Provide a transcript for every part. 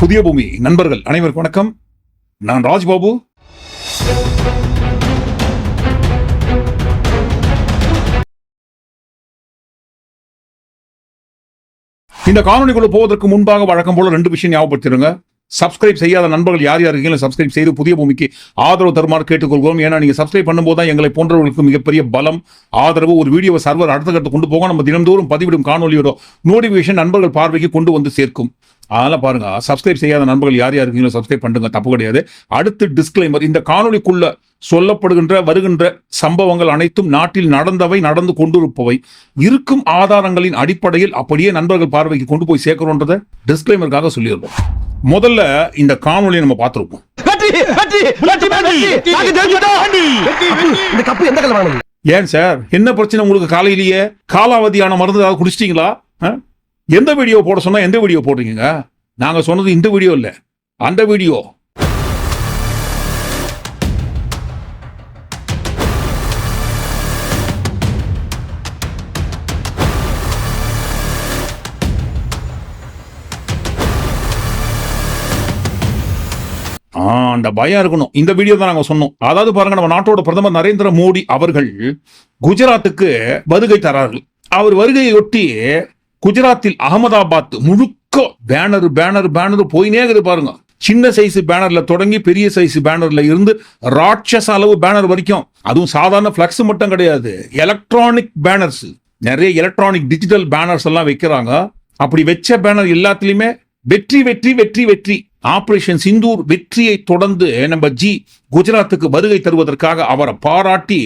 புதிய பூமி. நண்பர்கள் அனைவருக்கும் வணக்கம். நான் ராஜ்பாபு. இந்த காணொலிக்குள்ள போவதற்கு முன்பாக வழக்கம் போல ரெண்டு விஷயம் ஞாபகப்படுத்திடுங்க. சப்ஸ்கிரைப் செய்யாத நண்பர்கள் யார் யார் இருக்கீங்களோ சப்ஸ்கிரைப் செய்து புதிய பூமிக்கு ஆதரவு தருமாறு கேட்டுக்கொள்கிறோம். ஏன்னா நீங்க சப்ஸ்கிரைப் பண்ணும்போது தான் எங்களை போன்றவர்களுக்கு மிகப்பெரிய பலம் ஆதரவு ஒரு வீடியோவை சர்வர் அடுத்த கட்ட கொண்டு போக நம்ம தினந்தோறும் பதிவிடும் காணொலியோட நோட்டிபிகேஷன் நண்பர்கள் பார்வைக்கு கொண்டு வந்து சேர்க்கும். அதெல்லாம் பாருங்க சப்ஸ்கிரைப் செய்யாத நண்பர்கள் யார் யார் இருக்கீங்களோ சப்ஸ்கிரைப் பண்ணுங்க தப்பு கிடையாது. அடுத்து டிஸ்க்ளைமர் இந்த காணொலிக்குள்ள சொல்லப்படுகின்ற வருகின்ற சம்பவங்கள் அனைத்தும் நாட்டில் நடந்தவை நடந்து கொண்டிருப்பவை. இருக்கும் ஆதாரங்களின் அடிப்படையில் அப்படியே நண்பர்கள் பார்வைக்கு கொண்டு போய் சேர்க்கிறோன்றத டிஸ்க்ளைமருக்காக சொல்லியிருக்கோம். முதல்ல இந்த காணொலியை நம்ம பார்த்திருப்போம். ஏன் சார்? என்ன பிரச்சனை உங்களுக்கு காலையிலேயே? காலாவதியான மருந்து ஏதாவது குடிச்சிட்டீங்களா? எந்த வீடியோ போட சொன்னா எந்த வீடியோ போடுறீங்க? நாங்க சொன்னது இந்த வீடியோ இல்ல. அந்த வீடியோ அந்த பயம் இருக்கணும். இந்த வீடியோ தான் நாங்க சொன்னோம். அதாவது பாருங்க நம்ம நாட்டோட பிரதமர் நரேந்திர மோடி அவர்கள் குஜராத்துக்கு வருகை தரார்கள். அவர் வருகையொட்டி குஜராத்தில் அகமதாபாத் முழுக்க பேனர் பேனர் பேனர் போயினே இருக்குது பாருங்க. சின்ன சைஸ் பேனர்ல தொடங்கி பெரிய சைஸ் பேனர்ல இருந்து ராட்சச அளவு பேனர் வரைக்கும். அதுவும் சாதாரண பிளக்ஸ் மட்டும் கிடையாது. எலக்ட்ரானிக் பேனர்ஸ் நிறைய எலக்ட்ரானிக் டிஜிட்டல் பேனர்ஸ் எல்லாம் வைக்கிறாங்க. அப்படி வச்ச பேனர் எல்லாத்துலயுமே வெற்றி வெற்றி வெற்றி வெற்றி. ஆபரேஷன் சிந்தூர் வெற்றியை தொடர்ந்து நம்ம ஜி குஜராத்துக்கு வருகை தருவதற்காக அவரை பாராட்டி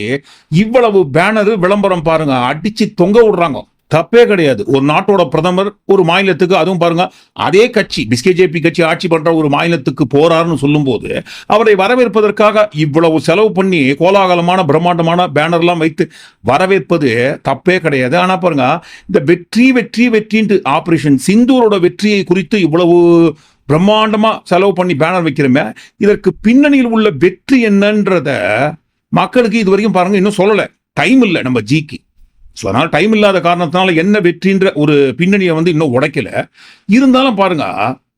இவ்வளவு பேனர் விளம்பரம் பாருங்க அடிச்சு தொங்க விடுறாங்க. தப்பே கிடையாது. ஒரு நாட்டோட பிரதமர் ஒரு மாநிலத்துக்கு அதுவும் பாருங்க அதே கட்சி பிஸ்கேஜேபி கட்சி ஆட்சி பண்ற ஒரு மாநிலத்துக்கு போறாருன்னு சொல்லும்போது அவரை வரவேற்பதற்காக இவ்வளவு செலவு பண்ணி கோலாகலமான பிரம்மாண்டமான பேனர்லாம் வைத்து வரவேற்பது தப்பே கிடையாது. ஆனா பாருங்க இந்த வெற்றி வெற்றி வெற்றின்ட்டு ஆபரேஷன் சிந்தூரோட வெற்றியை குறித்து இவ்வளவு பிரம்மாண்டமா செலவு பண்ணி பேனர் வைக்கிறோமே இதற்கு பின்னணியில் உள்ள வெற்றி என்னன்றத மக்களுக்கு இது வரைக்கும் பாருங்க இன்னும் சொல்லலை. டைம் இல்லை நம்ம ஜிக்கு. ஸோ அதனால டைம் இல்லாத காரணத்தினால என்ன வெற்றின்ற ஒரு பின்னணியை வந்து இன்னும் உடைக்கல. இருந்தாலும் பாருங்க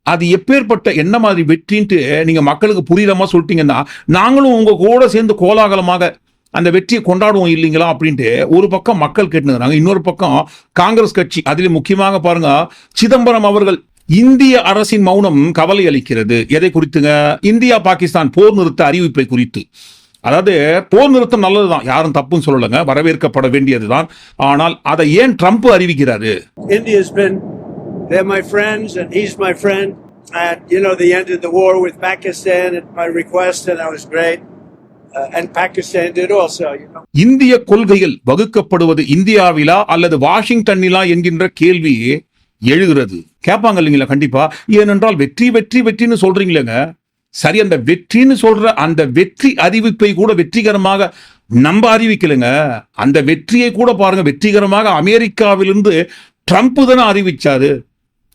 அது எப்பேற்பட்ட என்ன மாதிரி வெற்றின்ட்டு நீங்க மக்களுக்கு புரியுதமா சொல்லிட்டீங்கன்னா நாங்களும் உங்க கூட சேர்ந்து கோலாகலமாக அந்த வெற்றியை கொண்டாடுவோம் இல்லைங்களா அப்படின்ட்டு ஒரு பக்கம் மக்கள் கேட்டுக்கிறாங்க இன்னொரு பக்கம் காங்கிரஸ் கட்சி அதில் முக்கியமாக பாருங்க சிதம்பரம் அவர்கள் இந்திய அரசின் மௌனம் கவலை அளிக்கிறது. எதை குறித்துங்க? இந்தியா பாகிஸ்தான் போர் நிறுத்த அறிவிப்பை குறித்து. அதாவது போர் நிறுத்தம் நல்லதுதான். யாரும் தப்புன்னு சொல்லலைங்க. வரவேற்கப்பட வேண்டியதுதான். ஆனால் அதை ஏன் ட்ரம்ப் அறிவிக்கிறாரு? India's been, they're my friends and he's my friend. And, you know, they ended the war with Pakistan at my request and that was great. Uh. இந்திய கொள்கைகள் வகுக்கப்படுவது இந்தியாவிலா அல்லது வாஷிங்டனிலா என்கின்ற கேள்வி எழுகிறது. கேட்பாங்க இல்லைங்களா? கண்டிப்பா. ஏனென்றால் வெற்றி வெற்றி வெற்றின்னு சொல்றீங்களேங்க. சரி அந்த வெற்றின்னு சொல்ற அந்த வெற்றி அறிவிப்பை கூட வெற்றிகரமாக நம்ம அறிவிக்கலைங்க. அந்த வெற்றியை கூட பாருங்க வெற்றிகரமாக அமெரிக்காவிலிருந்து ட்ரம்ப் தானே அறிவிச்சாரு.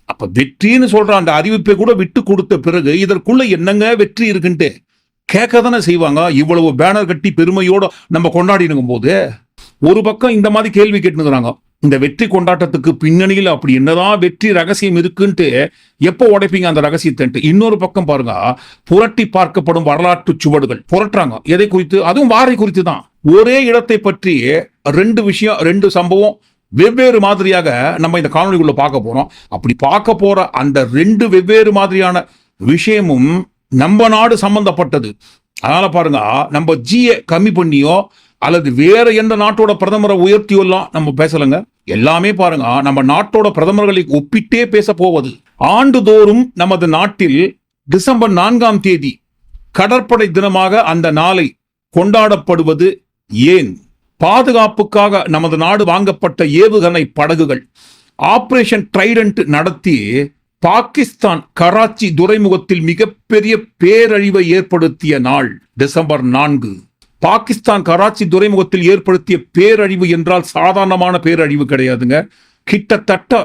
அப்ப வெற்றின்னு சொல்ற அந்த அறிவிப்பை கூட விட்டு கொடுத்த பிறகு இதற்குள்ள என்னங்க வெற்றி இருக்குன்ட்டு கேட்க தானே செய்வாங்க. இவ்வளவு பேனர் கட்டி பெருமையோட நம்ம கொண்டாடினுங்கும் போது ஒரு பக்கம் இந்த மாதிரி கேள்வி கேட்டுக்கிறாங்க இந்த வெற்றி கொண்டாட்டத்துக்கு பின்னணியில் அப்படி என்னதான் வெற்றி ரகசியம் இருக்குன்ட்டு எப்போ உடைப்பீங்க அந்த ரகசியத்தை இன்னொரு பக்கம் பாருங்க. புரட்டி பார்க்கப்படும் வரலாற்று சுவடுகள். புரட்டுறாங்க. எதை குறித்து? அதுவும் வாரை குறித்து தான் ஒரே இடத்தை பற்றி ரெண்டு விஷயம் ரெண்டு சம்பவம் வெவ்வேறு மாதிரியாக நம்ம இந்த காணொலிக்குள்ள பார்க்க போறோம். அப்படி பார்க்க போற அந்த ரெண்டு வெவ்வேறு மாதிரியான விஷயமும் நம்ம நாடு சம்பந்தப்பட்டது. அதனால பாருங்க நம்ம ஜியை கம்மி பண்ணியோ அல்லது வேற எந்த நாட்டோட பிரதமரை உயர்த்தியோ எல்லாம் நம்ம பேசலைங்க. எல்லாமே பாருங்க. நம்ம நாட்டோட பிரதமர்களை ஒப்பிட்டே பேச போவது. ஆண்டுதோறும் நமது நாட்டில் டிசம்பர் நான்காம் தேதி கடற்படை தினமாக அந்த நாளை கொண்டாடப்படுவது ஏன்? பாதுகாப்புக்காக நமது நாடு வாங்கப்பட்ட ஏவுகணை படகுகள் ஆபரேஷன் ட்ரைடன்ட் நடத்தி பாகிஸ்தான் கராச்சி துறைமுகத்தில் மிகப்பெரிய பேரழிவை ஏற்படுத்திய நாள் டிசம்பர் நான்கு. பாகிஸ்தான் கராச்சி துறைமுகத்தில் ஏற்படுத்திய பேரழிவு என்றால் சாதாரணமான பேரழிவு கிடையாதுங்க. கிட்டத்தட்ட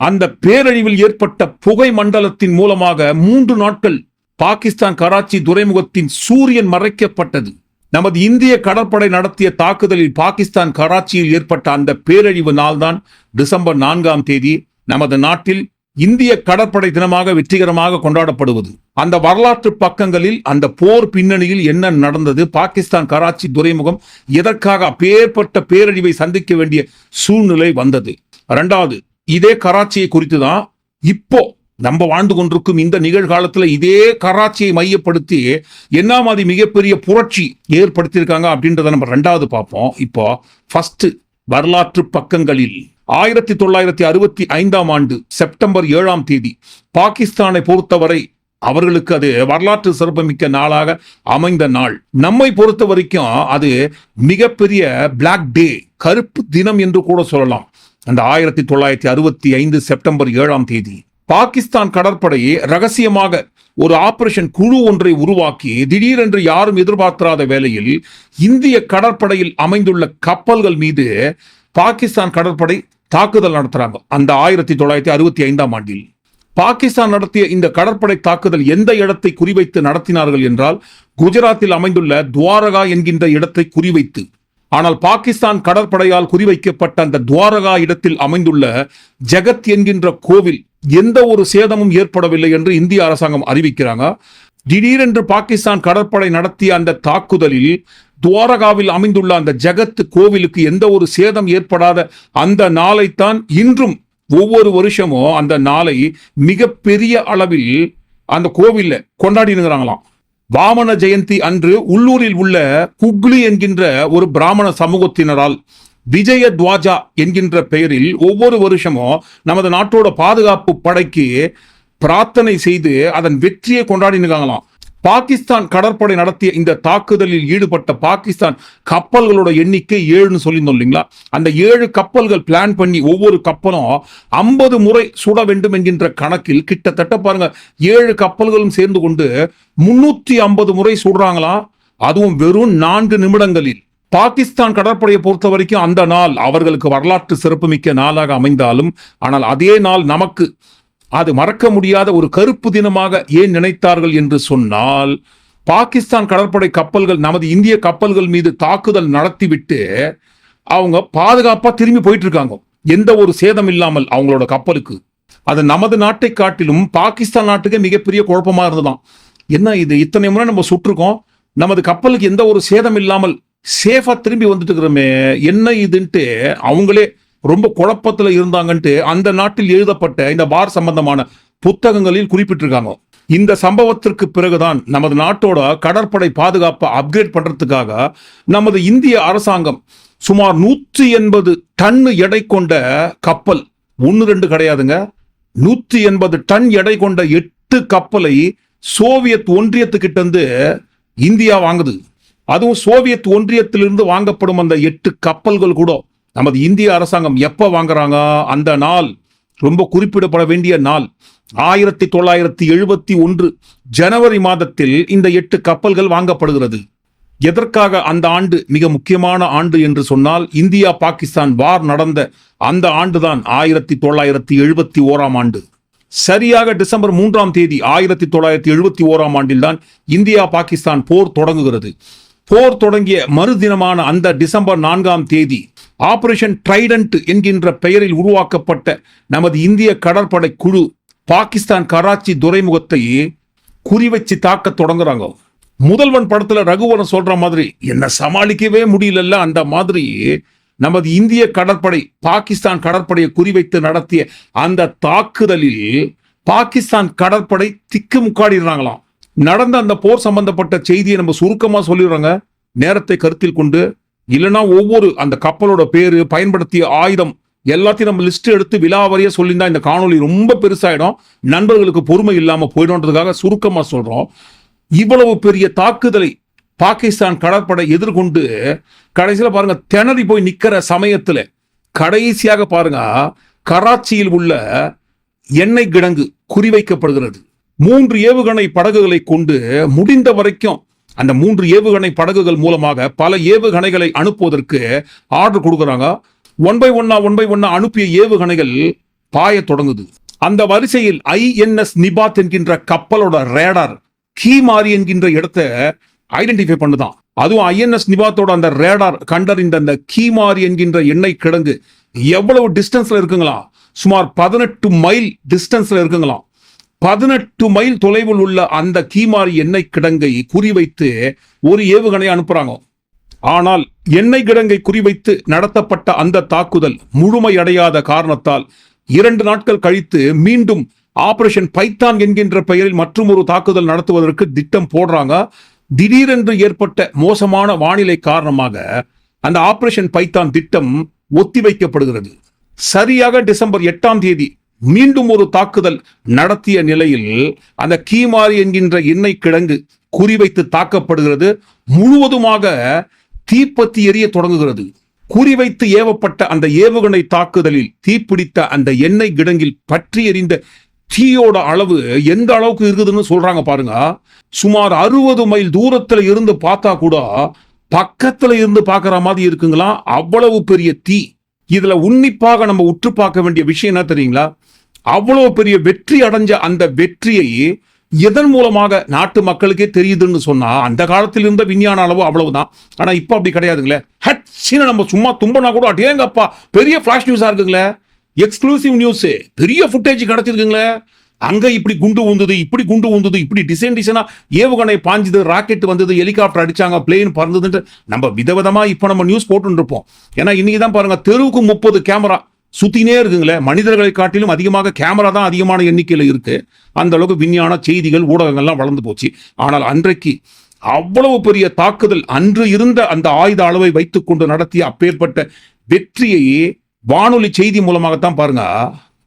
அந்த பேரழிவில் ஏற்பட்ட புகை மண்டலத்தின் மூலமாக மூன்று நாட்கள் பாகிஸ்தான் கராச்சி துறைமுகத்தின் சூரியன் மறைக்கப்பட்டது. நமது இந்திய கடற்படை நடத்திய தாக்குதலில் பாகிஸ்தான் கராச்சியில் ஏற்பட்ட அந்த பேரழிவு நாள்தான் டிசம்பர் நான்காம் தேதி. நமது நாட்டில் இந்திய கடற்படை தினமாக வெற்றிகரமாக கொண்டாடப்படுவது. அந்த வரலாற்று பக்கங்களில் அந்த போர் பின்னணியில் என்ன நடந்தது பாகிஸ்தான் கராச்சி துறைமுகம் எதற்காக அப்பேற்பட்ட பேரழிவை சந்திக்க வேண்டிய சூழ்நிலை வந்தது. இரண்டாவது இதே கராச்சியை குறித்து தான் இப்போ நம்ம வாழ்ந்து கொண்டிருக்கும் இந்த நிகழ்காலத்தில் இதே கராச்சியை மையப்படுத்தி என்ன மாதிரி மிகப்பெரிய புரட்சி ஏற்படுத்தியிருக்காங்க அப்படின்றத நம்ம ரெண்டாவது பார்ப்போம். இப்போ ஃபஸ்ட்டு வரலாற்று பக்கங்களில் ஆயிரத்தி தொள்ளாயிரத்தி அறுபத்தி ஐந்தாம் ஆண்டு செப்டம்பர் ஏழாம் தேதி பாகிஸ்தானை பொறுத்தவரை அவர்களுக்கு அது வரலாற்று சிறப்புமிக்க நாளாக அமைந்த நாள். நம்மை பொறுத்த வரைக்கும் அது மிகப்பெரிய பிளாக் டே கருப்பு தினம் என்று கூட சொல்லலாம். அந்த ஆயிரத்தி தொள்ளாயிரத்தி அறுபத்தி ஐந்து செப்டம்பர் ஏழாம் தேதி பாகிஸ்தான் கடற்படையை ரகசியமாக ஒரு ஆபரேஷன் குழு ஒன்றை உருவாக்கி திடீரென்று யாரும் எதிர்பார்த்திராத வேளையில் இந்திய கடற்படையில் அமைந்துள்ள கப்பல்கள் மீது பாகிஸ்தான் கடற்படை தாக்குதல் நடத்துறாங்க. அந்த ஆயிரத்தி தொள்ளாயிரத்தி அறுபத்தி ஐந்தாம் ஆண்டில். பாகிஸ்தான் நடத்திய இந்த கடற்படை தாக்குதல் எந்த இடத்தை குறிவைத்து நடத்தினார்கள் என்றால் குஜராத்தில் அமைந்துள்ள துவாரகா என்கின்ற இடத்தை குறிவைத்து. ஆனால் பாகிஸ்தான் கடற்படையால் குறிவைக்கப்பட்ட அந்த துவாரகா இடத்தில் அமைந்துள்ள ஜெகத் என்கின்ற கோவில் எந்த ஒரு சேதமும் ஏற்படவில்லை என்று இந்திய அரசாங்கம் அறிவிக்கிறாங்க. திடீரென்று பாகிஸ்தான் கடற்படை நடத்திய அந்த தாக்குதலில் துவாரகாவில் அமைந்துள்ள அந்த ஜெகத் கோவிலுக்கு எந்த ஒரு சேதம் ஏற்படாத அந்த நாளைத்தான் இன்றும் ஒவ்வொரு வருஷமும் அந்த நாளை மிகப்பெரிய அளவில் அந்த கோவில்ல கொண்டாடினுங்கிறாங்களாம். வாமன ஜெயந்தி அன்று உள்ளூரில் உள்ள குக்லி என்கின்ற ஒரு பிராமண சமூகத்தினரால் விஜய துவாஜா என்கின்ற பெயரில் ஒவ்வொரு வருஷமும் நமது நாட்டோட பாதுகாப்பு படைக்கு பிரார்த்தனை செய்து அதன் வெற்றியை கொண்டாடினுக்காங்களாம் பாகிஸ்தான் கடற்படை நடத்திய இந்த தாக்குதலில் ஈடுபட்ட பாகிஸ்தான் கப்பல்களோட எண்ணிக்கை ஏழுன்னு சொல்லியிருந்தோம் இல்லைங்களா? அந்த ஏழு கப்பல்கள் பிளான் பண்ணி ஒவ்வொரு கப்பலும் ஐம்பது முறை சுட வேண்டும் என்கின்ற கணக்கில் கிட்டத்தட்ட பாருங்க ஏழு கப்பல்களும் சேர்ந்து கொண்டு முன்னூத்தி ஐம்பது முறை சுடுறாங்களாம். அதுவும் வெறும் நான்கு நிமிடங்களில். பாகிஸ்தான் கடற்படையை பொறுத்த வரைக்கும் அந்த நாள் அவர்களுக்கு வரலாற்று சிறப்புமிக்க நாளாக அமைந்தாலும் ஆனால் அதே நாள் நமக்கு அது மறக்க முடியாத ஒரு கருப்பு தினமாக ஏன் நினைத்தார்கள் என்று சொன்னால் பாகிஸ்தான் கடற்படை கப்பல்கள் நமது இந்திய கப்பல்கள் மீது தாக்குதல் நடத்திவிட்டு அவங்க பாதுகாப்பாக திரும்பி போயிட்டு இருக்காங்க எந்த ஒரு சேதம் இல்லாமல் அவங்களோட கப்பலுக்கு. அது நமது நாட்டை காட்டிலும் பாகிஸ்தான் நாட்டுக்கே மிகப்பெரிய குழப்பமாக இருந்ததாம். என்ன இது? இத்தனை முறை நம்ம சுட்டிருக்கோம். நமது கப்பலுக்கு எந்த ஒரு சேதம் இல்லாமல் சேஃபாக திரும்பி வந்துட்டு இருக்கிறோமே. என்ன இதுன்ட்டு அவங்களே ரொம்ப குழப்பத்தில் இருந்தாங்கன்ட்டு அந்த நாட்டில் எழுதப்பட்ட இந்த பார் சம்பந்தமான புத்தகங்களில் குறிப்பிட்டிருக்காங்க. இந்த சம்பவத்திற்கு பிறகுதான் நமது நாட்டோட கடற்படை பாதுகாப்பை அப்கிரேட் பண்றதுக்காக நமது இந்திய அரசாங்கம் சுமார் நூற்றி எண்பது டன் எடை கொண்ட கப்பல் ஒன்று ரெண்டு கிடையாதுங்க நூற்றி எண்பது டன் எடை கொண்ட எட்டு கப்பலை சோவியத் ஒன்றியத்துக்கிட்ட இருந்து இந்தியா வாங்குது. அதுவும் சோவியத் ஒன்றியத்திலிருந்து வாங்கப்படும் அந்த எட்டு கப்பல்கள் கூட நமது இந்திய அரசாங்கம் எப்போ வாங்குறாங்க? அந்த நாள் ரொம்ப குறிப்பிடப்பட வேண்டிய நாள். ஆயிரத்தி தொள்ளாயிரத்தி எழுபத்தி ஒன்று ஜனவரி மாதத்தில் இந்த எட்டு கப்பல்கள் வாங்கப்படுகிறது. எதற்காக அந்த ஆண்டு மிக முக்கியமான ஆண்டு என்று சொன்னால் இந்தியா பாகிஸ்தான் வார் நடந்த அந்த ஆண்டுதான் ஆயிரத்தி தொள்ளாயிரத்தி எழுபத்தி ஓராம் ஆண்டு. சரியாக டிசம்பர் மூன்றாம் தேதி ஆயிரத்தி தொள்ளாயிரத்தி எழுபத்தி ஓராம் ஆண்டில்தான் இந்தியா பாகிஸ்தான் போர் தொடங்குகிறது. போர் தொடங்கிய மறுதினமான அந்த டிசம்பர் நான்காம் தேதி ஆபரேஷன் ட்ரைடன்ட் என்கின்ற பெயரில் உருவாக்கப்பட்ட நமது இந்திய கடற்படை குழு பாகிஸ்தான் கராச்சி துறைமுகத்தை குறிவச்சு தாக்க தொடங்குறாங்க. முதல்வன் படத்துல ரகுவரன் சொல்ற மாதிரி என்ன சமாளிக்கவே முடியலல்ல. அந்த மாதிரி நமது இந்திய கடற்படை பாகிஸ்தான் கடற்படையை குறிவைத்து நடத்திய அந்த தாக்குதலில் பாகிஸ்தான் கடற்படை திக்கு முக்காடிடுறாங்களாம் நடந்த அந்த போர் சம்பந்தப்பட்ட செய்தியை நம்ம சுருக்கமாக சொல்லிடுறோங்க. நேரத்தை கருத்தில் கொண்டு இல்லைன்னா ஒவ்வொரு அந்த கப்பலோட பேர் பயன்படுத்திய ஆயுதம் எல்லாத்தையும் நம்ம லிஸ்ட் எடுத்து விலாவரியா சொல்லியிருந்தா இந்த காணொளி ரொம்ப பெருசாயிடும். நண்பர்களுக்கு பொறுமை இல்லாமல் போயிடும்ன்றதுக்காக சுருக்கமாக சொல்கிறோம் இவ்வளவு பெரிய தாக்குதலை பாகிஸ்தான் கடற்படை எதிர்கொண்டு கடைசியில் பாருங்க திணறி போய் நிற்கிற சமயத்தில் கடைசியாக பாருங்க கராச்சியில் உள்ள எண்ணெய் கிடங்கு குறிவைக்கப்படுகிறது. மூன்று ஏவுகணை படகுகளை கொண்டு முடிந்த வரைக்கும் அந்த மூன்று ஏவுகணை படகுகள் மூலமாக பல ஏவுகணைகளை அனுப்புவதற்கு ஆர்டர் கொடுக்குறாங்க. ஒன் பை ஒன்னா ஒன் பை ஒன்னா அனுப்பிய ஏவுகணைகள் பாயத் தொடங்குது. அந்த வரிசையில் ஐஎன்எஸ் நிபாத் என்கின்ற கப்பலோட ரேடார் கீமாரி என்கின்ற இடத்தை ஐடென்டிஃபை பண்ணுதான். அதுவும் ஐஎன்எஸ் நிபாத்தோட அந்த ரேடார் கண்டறிந்த அந்த கீமாரி என்கின்ற எண்ணெய் கிடங்கு எவ்வளவு டிஸ்டன்ஸ்ல இருக்குங்களா சுமார் பதினெட்டு மைல் டிஸ்டன்ஸ்ல இருக்குங்களாம். பதினெட்டு மைல் தொலைவில் உள்ள அந்த கீமாரி எண்ணெய் கிடங்கை குறிவைத்து ஒரு ஏவுகணை அனுப்புறாங்க. ஆனால் எண்ணெய் கிடங்கை குறிவைத்து நடத்தப்பட்ட அந்த தாக்குதல் முழுமையடையாத காரணத்தால் இரண்டு நாட்கள் கழித்து மீண்டும் ஆபரேஷன் பைத்தான் என்கின்ற பெயரில் மற்றும் ஒரு தாக்குதல் நடத்துவதற்கு திட்டம் போடுறாங்க. திடீரென்று ஏற்பட்ட மோசமான வானிலை காரணமாக அந்த ஆபரேஷன் பைத்தான் திட்டம் ஒத்திவைக்கப்படுகிறது. சரியாக டிசம்பர் எட்டாம் தேதி மீண்டும் ஒரு தாக்குதல் நடத்திய நிலையில் அந்த கீமாரி என்கின்ற எண்ணெய் கிடங்கு குறிவைத்து தாக்கப்படுகிறது. முழுவதுமாக தீப்பத்தி எரிய தொடங்குகிறது. குறிவைத்து ஏவப்பட்ட அந்த ஏவுகணை தாக்குதலில் தீப்பிடித்த அந்த எண்ணெய் கிடங்கில் பற்றி எறிந்த தீயோட அளவு எந்த அளவுக்கு இருக்குதுன்னு சொல்றாங்க பாருங்க. சுமார் அறுபது மைல் தூரத்துல இருந்து பார்த்தா கூட பக்கத்துல இருந்து பார்க்குற மாதிரி இருக்குங்களா? அவ்வளவு பெரிய தீ. இதுல உன்னிப்பாக நம்ம உற்று பார்க்க வேண்டிய விஷயம் என்ன தெரியுங்களா? அவ்வளவு பெரிய வெற்றி அடைஞ்ச அந்த வெற்றியை எதன் மூலமாக நாட்டு மக்களுக்கே தெரியுதுன்னு சொன்னா அந்த காலத்தில் இருந்த விஞ்ஞான அளவு அவ்வளவுதான். ஆனா இப்போ அப்படி கிடையாதுங்களே. ஹட்சின நம்ம சும்மா தும்பனா கூட அடேங்கப்பா பெரிய ஃபிளாஷ் நியூஸா இருக்குங்களே. எக்ஸ்க்ளூசிவ் நியூஸ் பெரிய ஃபுட்டேஜ் கிடைச்சிருக்குங்களே. அங்க இப்படி குண்டு ஊந்துது இப்படி குண்டு ஊந்துது இப்படி டிசைன் டிசைனா ஏவுகணை பாஞ்சுது ராக்கெட் வந்தது ஹெலிகாப்டர் அடிச்சாங்க பிளேன் பறந்ததுன்ட்டு நம்ம விதவிதமா இப்போ நம்ம நியூஸ் போட்டுட்டு இருப்போம். ஏன்னா இன்னைக்கு தான் பாருங்க தெருவுக்கு முப்பது கேமரா சுத்தினே இருக்குங்களே. மனிதர்களை காட்டிலும் அதிகமாக கேமரா தான் அதிகமான எண்ணிக்கையில் இருக்கு. அந்த அளவுக்கு விஞ்ஞான செய்திகள் ஊடகங்கள்லாம் வளர்ந்து போச்சு. ஆனால் அன்றைக்கு அவ்வளவு பெரிய தாக்குதல் அன்று இருந்த அந்த ஆயுத அளவை வைத்துக்கொண்டு நடத்திய அப்பேற்பட்ட வெற்றியை வானொலி செய்தி மூலமாகத்தான் பாருங்க.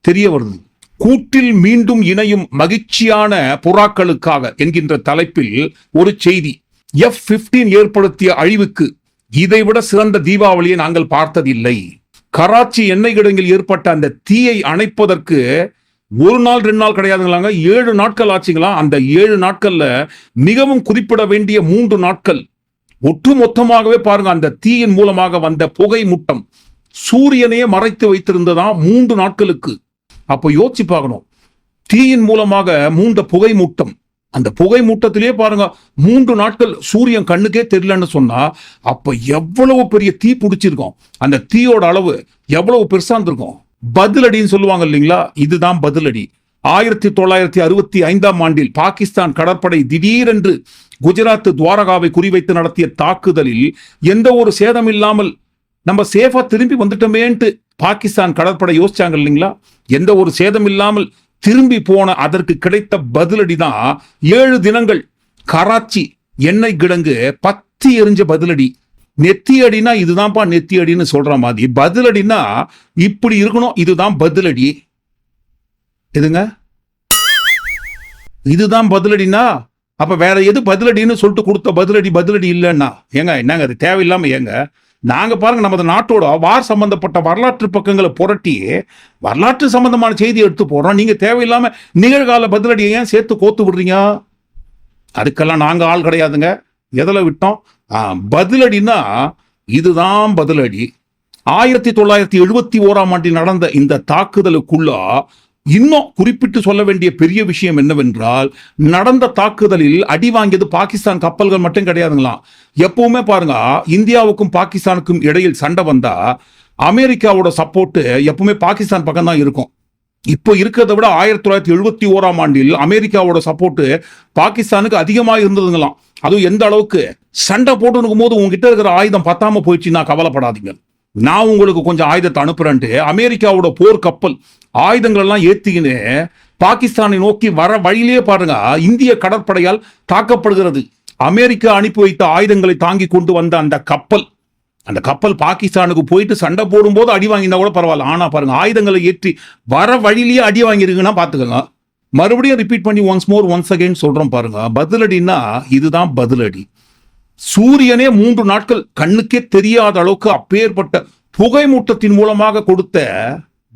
தெரிய வருது. கூட்டில் மீண்டும் இணையும் மகிழ்ச்சியான புறாக்களுக்காக என்கின்ற தலைப்பில் ஒரு செய்தி. எஃப் 15 ஏற்படுத்திய அழிவுக்கு இதைவிட சிறந்த தீபாவளியை நாங்கள் பார்த்ததில்லை. கராச்சி எண்ணெய் கிடங்கில் ஏற்பட்ட அந்த தீயை அணைப்பதற்கு ஒரு நாள் ரெண்டு நாள் கிடையாதுங்களாங்க. ஏழு நாட்கள் ஆச்சுங்களா? அந்த ஏழு நாட்கள்ல மிகவும் குறிப்பிட வேண்டிய மூன்று நாட்கள். ஒட்டு மொத்தமாகவே பாருங்க அந்த தீயின் மூலமாக வந்த புகை மூட்டம். சூரியனையே மறைத்து வைத்திருந்ததா மூன்று நாட்களுக்கு. அப்போ யோசிச்சு பார்க்கணும். தீயின் மூலமாக மூண்ட புகை மூட்டம். அந்த புகை மூட்டத்திலேயே பாருங்க மூன்று நாட்கள் சூரியன் கண்ணுக்கே தெரியலன்னு சொன்னா அப்ப எவ்வளவு பெரிய தீ பிடிச்சிருக்கும். அந்த தீயோட அளவு எவ்வளவு பெருசா இருந்திருக்கும். பதிலடின்னு சொல்லுவாங்க இல்லைங்களா? இதுதான் பதிலடி. ஆயிரத்தி தொள்ளாயிரத்தி அறுபத்தி ஐந்தாம் ஆண்டில் பாகிஸ்தான் கடற்படை திடீரென்று குஜராத் துவாரகாவை குறிவைத்து நடத்திய தாக்குதலில் எந்த ஒரு சேதம் இல்லாமல் நம்ம சேஃபா திரும்பி வந்துட்டோமேன்ட்டு பாகிஸ்தான் கடற்படை யோசிச்சாங்க இல்லைங்களா? எந்த ஒரு சேதம் இல்லாமல் திரும்பி போன அதற்கு கிடைத்த பதிலடி தான் ஏழு தினங்கள். கராச்சி எண்ணெய் கிடங்கு பத்தி எரிஞ்ச பதிலடி. நெத்தி அடினா இதுதான்ப்பா நெத்தி அடின்னு சொல்ற மாதிரி. பதிலடினா இப்படி இருக்கணும் இதுதான் பதிலடி. எதுங்க? இதுதான் பதிலடினா? அப்ப வேற எது பதிலடின்னு சொல்லிட்டு கொடுத்த பதிலடி பதிலடி இல்லைன்னா? ஏங்க என்னங்க அது? தேவையில்லாம ஏங்க? நாங்கள் பாருங்க நமது நாட்டோட வார் சம்பந்தப்பட்ட வரலாற்று பக்கங்களை புரட்டி வரலாற்று சம்பந்தமான செய்தி எடுத்து போடுறோம். நீங்கள் தேவையில்லாமல் நிகழ்கால பதிலடியை ஏன் சேர்த்து கோத்து விடுறீங்க? அதுக்கெல்லாம் நாங்கள் ஆள் கிடையாதுங்க. எதில் விட்டோம்? பதிலடினா இதுதான் பதிலடி. ஆயிரத்தி தொள்ளாயிரத்தி எழுபத்தி ஓராம் ஆண்டில் நடந்த இந்த தாக்குதலுக்குள்ள இன்னும் குறிப்பிட்டு சொல்ல வேண்டிய பெரிய விஷயம் என்னவென்றால் நடந்த தாக்குதலில் அடி வாங்கியது பாகிஸ்தான் கப்பல்கள் மட்டும் கிடையாதுங்களாம் எப்பவுமே பாருங்க இந்தியாவுக்கும் பாகிஸ்தானுக்கும் இடையில் சண்டை வந்தா அமெரிக்காவோட சப்போர்ட்டு எப்பவுமே பாகிஸ்தான் பக்கம் தான் இருக்கும். இப்போ இருக்கிறத விட ஆயிரத்தி தொள்ளாயிரத்தி எழுபத்தி ஓராம் ஆண்டில் அமெரிக்காவோட சப்போர்ட்டு பாகிஸ்தானுக்கு அதிகமாக இருந்ததுங்களாம். அதுவும் எந்த அளவுக்கு? சண்டை போட்டுனுக்கும் போது உங்ககிட்ட இருக்கிற ஆயுதம் பத்தாம போயிடுச்சுன்னா கவலைப்படாதீங்க. நான் உங்களுக்கு கொஞ்சம் ஆயுதத்தை அனுப்புறேன்ட்டு அமெரிக்காவோட போர் கப்பல் ஆயுதங்கள் எல்லாம் ஏத்திக்கின்னு பாகிஸ்தானை நோக்கி வர வழியிலே பாருங்க இந்திய கடற்படையால் தாக்கப்படுகிறது. அமெரிக்கா அனுப்பி வைத்த ஆயுதங்களை தாங்கி கொண்டு வந்த அந்த கப்பல் அந்த கப்பல் பாகிஸ்தானுக்கு போயிட்டு சண்டை போடும்போது அடி வாங்கினா கூட பரவாயில்ல. ஆனால் பாருங்க ஆயுதங்களை ஏற்றி வர வழியிலேயே அடி வாங்கியிருக்குன்னா பார்த்துக்கோங்க. மறுபடியும் ரிப்பீட் பண்ணி ஒன்ஸ் மோர் ஒன்ஸ் அகைன் சொல்கிறோம் பாருங்க. பதிலடின்னா இதுதான் பதிலடி. சூரியனே மூன்று நாட்கள் கண்ணுக்கே தெரியாத அளவுக்கு அப்பேற்பட்ட புகை மூட்டத்தின் மூலமாக கொடுத்த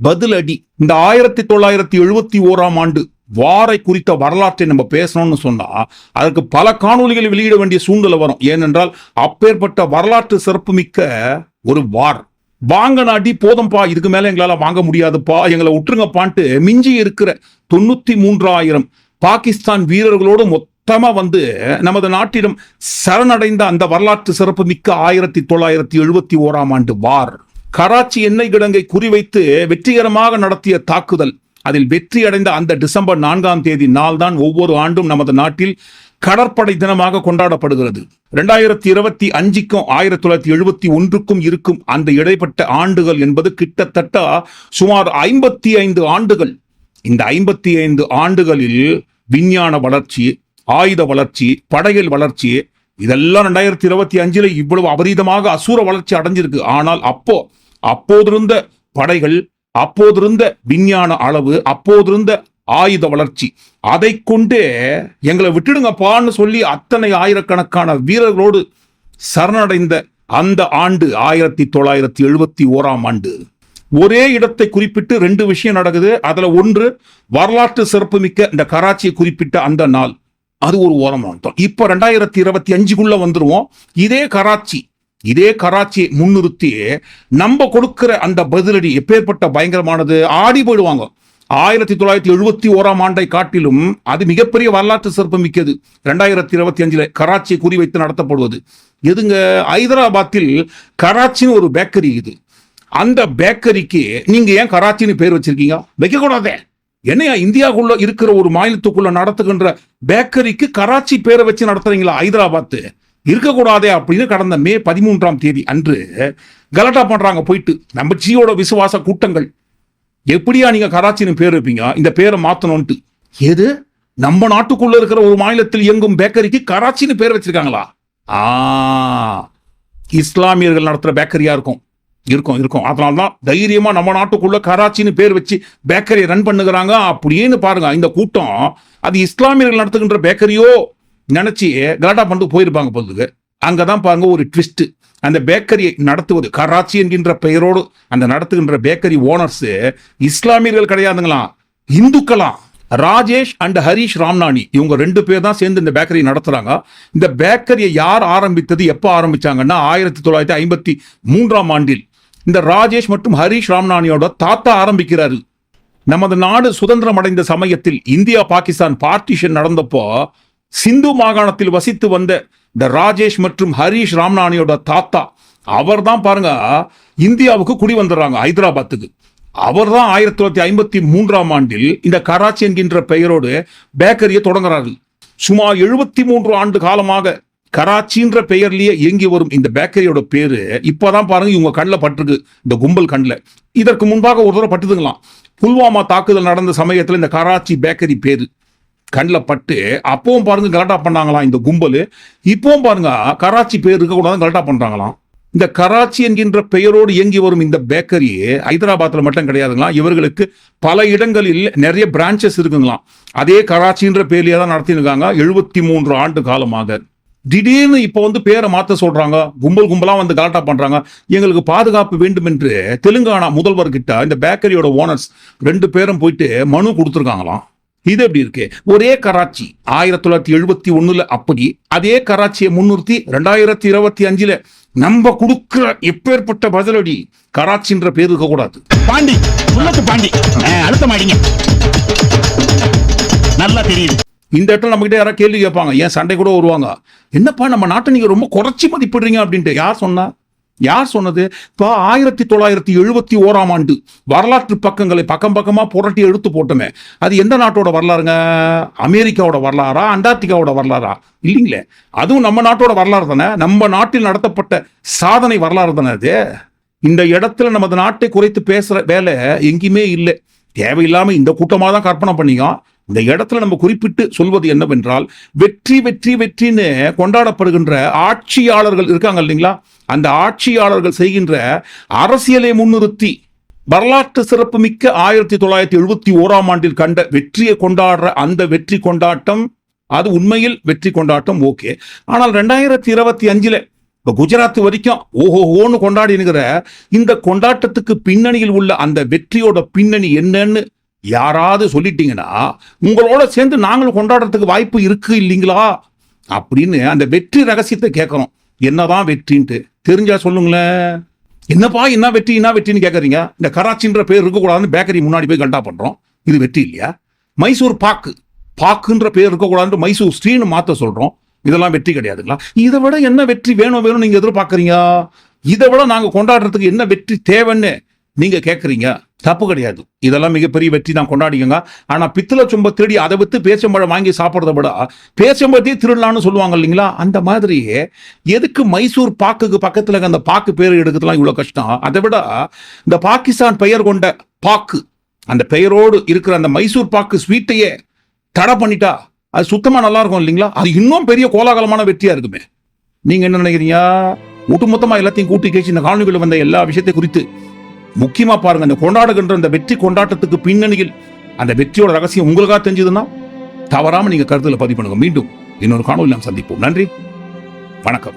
பதிலடி. இந்த ஆயிரத்தி தொள்ளாயிரத்தி எழுபத்தி ஓராம் ஆண்டு வாரை குறித்த வரலாற்றை நம்ம பேசணும்னு சொன்னா அதற்கு பல காணொளிகளை வெளியிட வேண்டிய சூழ்நிலை வரும். ஏனென்றால் அப்பேற்பட்ட வரலாற்று சிறப்புமிக்க ஒரு வார். வாங்க அடி போதும்பா இதுக்கு மேல எங்களால வாங்க முடியாதுப்பா எங்களை விட்டுருங்கப்பான்ட்டு மிஞ்சி இருக்கிற தொண்ணூத்தி மூன்றாயிரம் பாகிஸ்தான் வீரர்களோடு மொத்தமாக வந்து நமது நாட்டிடம் சரணடைந்த அந்த வரலாற்று சிறப்பு மிக்க ஆயிரத்தி தொள்ளாயிரத்தி எழுபத்தி ஓராம் ஆண்டு வார். கராச்சி எண்ணெய் கிடங்கை குறிவைத்து வெற்றிகரமாக நடத்திய தாக்குதல். அதில் வெற்றி அடைந்த அந்த டிசம்பர் நான்காம் தேதி நாள்தான் ஒவ்வொரு ஆண்டும் நமது நாட்டில் கடற்படை தினமாக கொண்டாடப்படுகிறது. ரெண்டாயிரத்தி இருபத்தி அஞ்சுக்கும் ஆயிரத்தி தொள்ளாயிரத்தி எழுபத்தி ஒன்றுக்கும் இருக்கும் அந்த இடைப்பட்ட ஆண்டுகள் என்பது கிட்டத்தட்ட சுமார் ஐம்பத்தி ஐந்து ஆண்டுகள். இந்த ஐம்பத்தி ஐந்து ஆண்டுகளில் விஞ்ஞான வளர்ச்சி ஆயுத வளர்ச்சி படையல் வளர்ச்சி இதெல்லாம் ரெண்டாயிரத்தி இருபத்தி அஞ்சுல இவ்வளவு அபரீதமாக அசூர வளர்ச்சி அடைஞ்சிருக்கு. ஆனால் அப்போ அப்போதிருந்த படைகள் அப்போதிருந்த விஞ்ஞான அளவு அப்போதிருந்த ஆயுத வளர்ச்சி அதை கொண்டே எங்களை விட்டுடுங்கப்பான்னு சொல்லி அத்தனை ஆயிரக்கணக்கான வீரர்களோடு சரணடைந்த அந்த ஆண்டு ஆயிரத்தி தொள்ளாயிரத்தி எழுபத்தி ஓராம் ஆண்டு. ஒரே இடத்தை குறிப்பிட்டு ரெண்டு விஷயம் நடக்குது. அதுல ஒன்று வரலாற்று சிறப்புமிக்க இந்த கராச்சியை குறிப்பிட்ட அந்த நாள். அது ஒரு ஓரமான அர்த்தம் இப்போ ரெண்டாயிரத்தி இருபத்தி அஞ்சுக்குள்ள வந்துருவோம். இதே கராச்சி இதே கராச்சியை முன்னிறுத்தி நம்ம கொடுக்கிற அந்த பதிலடி எப்பேற்பட்ட பயங்கரமானது? ஆடி போயிடுவாங்க. ஆயிரத்தி தொள்ளாயிரத்தி எழுபத்தி ஓராம் ஆண்டை காட்டிலும் அது மிகப்பெரிய வரலாற்று சிறப்பு மிக்கது. ரெண்டாயிரத்தி இருபத்தி அஞ்சில் கராச்சியை குறிவைத்து நடத்தப்படுவது. எதுங்க? ஹைதராபாத்தில் கராச்சின்னு ஒரு பேக்கரி இது. அந்த பேக்கரிக்கு நீங்க ஏன் கராச்சின்னு பேர் வச்சிருக்கீங்க? வைக்கக்கூடாதே. என்னையா இந்தியாவுக்குள்ள இருக்கிற ஒரு மாநிலத்துக்குள்ள நடத்துகின்ற பேக்கரிக்கு கராச்சி பேரை வச்சு நடத்துறீங்களா ஹைதராபாத் இருக்கக்கூடாதே அப்படின்னு கடந்த மே பதிமூன்றாம் தேதி அன்று கலட்டா பண்றாங்க போயிட்டு. நம்ம ஜியோட விசுவாச கூட்டங்கள். எப்படியா நீங்க கராச்சின்னு பேர் வைப்பீங்க? இந்த பேரை மாத்தணும்ட்டு எது? நம்ம நாட்டுக்குள்ள இருக்கிற ஒரு மாநிலத்தில் இயங்கும் பேக்கரிக்கு கராச்சின்னு பேர் வச்சிருக்காங்களா? ஆ இஸ்லாமியர்கள் நடத்துற பேக்கரியா இருக்கும். இருக்கும் இருக்கும். அதனால தான் தைரியமாக நம்ம நாட்டுக்குள்ள கராச்சின்னு பேர் வச்சு பேக்கரியை ரன் பண்ணுகிறாங்க அப்படின்னு பாருங்க. இந்த கூட்டம் அது இஸ்லாமியர்கள் நடத்துகின்ற பேக்கரியோ நினச்சி கலாட்டா பண்ணிட்டு போயிருப்பாங்க பொழுதுக்கு அங்கதான் பாருங்க ஒரு ட்விஸ்ட்டு அந்த பேக்கரியை நடத்துவது கராச்சி என்கின்ற பெயரோடு அந்த நடத்துகின்ற பேக்கரி ஓனர்ஸு இஸ்லாமியர்கள் கிடையாதுங்களாம் இந்துக்களாம் ராஜேஷ் அண்ட் ஹரிஷ் ராம்நாணி இவங்க ரெண்டு பேர் தான் சேர்ந்து இந்த பேக்கரி நடத்துகிறாங்க இந்த பேக்கரியை யார் ஆரம்பித்தது எப்போ ஆரம்பிச்சாங்கன்னா ஆயிரத்தி தொள்ளாயிரத்தி ஐம்பத்தி மூன்றாம் ஆண்டில். இந்த ராஜேஷ் மற்றும் ஹரிஷ் ராம்நானியோட தாத்தா ஆரம்பிக்கிறாரு நமது நாடு சுதந்திரம் அடைந்த சமயத்தில் இந்தியா பாகிஸ்தான் பார்ட்டிஷன் நடந்தப்போ சிந்து மாகாணத்தில் வசித்து வந்த இந்த ராஜேஷ் மற்றும் ஹரிஷ் ராம்நாணியோட தாத்தா அவர் தான் பாருங்க இந்தியாவுக்கு குடி வந்துடுறாங்க ஹைதராபாத்துக்கு. அவர் தான் ஆயிரத்தி தொள்ளாயிரத்தி ஐம்பத்தி மூன்றாம் ஆண்டில் இந்த கராச்சி என்கின்ற பெயரோடு பேக்கரியை தொடங்குறாரு சுமார் எழுபத்தி மூன்று ஆண்டு காலமாக கராச்சின்ற பெயர்லயே இயங்கி வரும் இந்த பேக்கரியோட பேரு இப்பதான் பாருங்க இவங்க கண்ணில் பட்டிருக்கு இந்த கும்பல் கண்ணில் இதற்கு முன்பாக ஒரு தடவை பட்டுதுங்களாம். புல்வாமா தாக்குதல் நடந்த சமயத்தில் இந்த கராச்சி பேக்கரி பேரு கண்ணில் பட்டு அப்பவும் பாருங்க கலட்டா பண்ணாங்களாம் இந்த கும்பல். இப்பவும் பாருங்க கராச்சி பேர் இருக்கக்கூடாது கலட்டா பண்றாங்களாம். இந்த கராச்சி என்கின்ற பெயரோடு இயங்கி வரும் இந்த பேக்கரி ஹைதராபாத்தில் மட்டும் கிடையாதுங்களாம். இவர்களுக்கு பல இடங்களில் நிறைய பிரான்ச்சஸ் இருக்குங்களாம். அதே கராச்சின்ற பேர்லேயே தான் நடத்திருக்காங்க. எழுபத்தி மூன்று ஆண்டு காலமாக. திடீர்னு இப்போ வந்து பேரை மாத்த சொல்றாங்க. கும்பல் கும்பலா வந்து கலாட்டா பண்றாங்க. எங்களுக்கு பாதுகாப்பு வேண்டும் என்று தெலுங்கானா முதல்வர்கிட்ட இந்த பேக்கரியோட ஓனர்ஸ் ரெண்டு பேரும் போயிட்டு மனு கொடுத்துருக்காங்களாம். இது எப்படி இருக்கு? ஒரே கராச்சி. ஆயிரத்தி தொள்ளாயிரத்தி எழுபத்தி ஒண்ணுல அப்படி அதே கராச்சியை முன்னிறுத்தி ரெண்டாயிரத்தி இருபத்தி அஞ்சுல நம்ம கொடுக்கிற எப்பேற்பட்ட பதிலடி கராச்சின்ற பேர் இருக்கக்கூடாது பாண்டி பாண்டி. அடுத்த மாடிங்க நல்லா தெரியுது. இந்த இடத்துல நம்மகிட்ட யாராவது கேள்வி கேட்பாங்க. ஏன் சண்டை கூட வருவாங்க? என்னப்பா நம்ம நாட்டை நீங்கள் ரொம்ப குறைச்சி மதிப்பிடுறீங்க அப்படின்ட்டு. யார் சொன்னா? யார் சொன்னது? இப்போ ஆயிரத்தி தொள்ளாயிரத்தி எழுபத்தி ஓராம் ஆண்டு வரலாற்று பக்கங்களை பக்கம் பக்கமாக புரட்டி எடுத்து போட்டோமே. அது எந்த நாட்டோட வரலாறுங்க? அமெரிக்காவோட வரலாறா? அண்டார்டிகாவோட வரலாறா? இல்லைங்களே. அதுவும் நம்ம நாட்டோட வரலாறு தானே? நம்ம நாட்டில் நடத்தப்பட்ட சாதனை வரலாறு தானே அது? இந்த இடத்துல நமது நாட்டை குறைத்து பேசுகிற வேலை எங்கேயுமே இல்லை. தேவையில்லாமல் இந்த கூட்டமாக தான் கற்பனை பண்ணிக்கோ இந்த இடத்துல நம்ம குறிப்பிட்டு சொல்வது என்னவென்றால் வெற்றி வெற்றி வெற்றின்னு கொண்டாடப்படுகின்ற ஆட்சியாளர்கள் இருக்காங்க இல்லைங்களா? அந்த ஆட்சியாளர்கள் செய்கின்ற அரசியலை முன்னிறுத்தி வரலாற்று சிறப்புமிக்க ஆயிரத்தி தொள்ளாயிரத்தி எழுபத்தி ஓராம் ஆண்டில் கண்ட வெற்றியை கொண்டாடுற அந்த வெற்றி கொண்டாட்டம் அது உண்மையில் வெற்றி கொண்டாட்டம் ஓகே. ஆனால் ரெண்டாயிரத்தி இருபத்தி அஞ்சில் இப்போ குஜராத் வரைக்கும் ஓஹோ ஓன்னு கொண்டாடினுங்கிற இந்த கொண்டாட்டத்துக்கு பின்னணியில் உள்ள அந்த வெற்றியோட பின்னணி என்னன்னு யாராவது சொல்லிட்டீங்கன்னா உங்களோட சேர்ந்து நாங்களும் கொண்டாடுறதுக்கு வாய்ப்பு இருக்கு இல்லைங்களா? அப்படின்னு அந்த வெற்றி ரகசியத்தை கேட்குறோம். என்னதான் வெற்றின்ட்டு. தெரிஞ்சா சொல்லுங்களேன். என்னப்பா என்ன வெற்றி என்ன வெற்றின்னு கேட்குறீங்க? இந்த கராச்சின்ற பேர் இருக்கக்கூடாதுன்னு பேக்கரி முன்னாடி போய் கண்டா பண்ணுறோம் இது வெற்றி இல்லையா? மைசூர் பாக்கு. பாக்குன்ற பேர் இருக்கக்கூடாதுன்னு மைசூர் ஸ்ரீன்னு மாற்ற சொல்கிறோம் இதெல்லாம் வெற்றி கிடையாதுங்களா? இதை விட என்ன வெற்றி வேணும் வேணும் நீங்கள் எதிர்பார்க்குறீங்க? இதை விட நாங்கள் கொண்டாடுறதுக்கு என்ன வெற்றி தேவைன்னு நீங்கள் கேட்குறீங்க? தப்பு கிடையாது. இதெல்லாம் மிகப்பெரிய வெற்றி தான் கொண்டாடிக்கோங்க. ஆனால் பித்தளை சொம்ப திருடி அதை வித்து பேச்சம்பழம் வாங்கி சாப்பிட்றத விட பேச்சம்பழத்தையே திருடலான்னு சொல்லுவாங்க இல்லைங்களா? அந்த மாதிரி எதுக்கு மைசூர் பாக்குக்கு பக்கத்தில் இருக்க அந்த பாக்கு பேர் எடுக்கிறதுலாம் இவ்வளோ கஷ்டம்? அதை விட இந்த பாகிஸ்தான் பெயர் கொண்ட பாக்கு அந்த பெயரோடு இருக்கிற அந்த மைசூர் பாக்கு ஸ்வீட்டையே தடை பண்ணிட்டா அது சுத்தமாக நல்லா இருக்கும் இல்லைங்களா? அது இன்னும் பெரிய கோலாகலமான வெற்றியாக இருக்குமே. நீங்கள் என்ன நினைக்கிறீங்க? ஒட்டுமொத்தமாக எல்லாத்தையும் கூட்டி கேச்சு இந்த காணொலிகளில் வந்த எல்லா விஷயத்தை குறித்து முக்கியமா பாருங்க அந்த கொண்டாடுகின்ற அந்த வெற்றி கொண்டாட்டத்துக்கு பின்னணியில் அந்த வெற்றியோட ரகசியம் உங்களுக்காக தெரிஞ்சதுன்னா தவறாம நீங்க கருத்துல பதிவு பண்ணுங்க. மீண்டும் இன்னொரு காணொலி நாம் சந்திப்போம். நன்றி. வணக்கம்.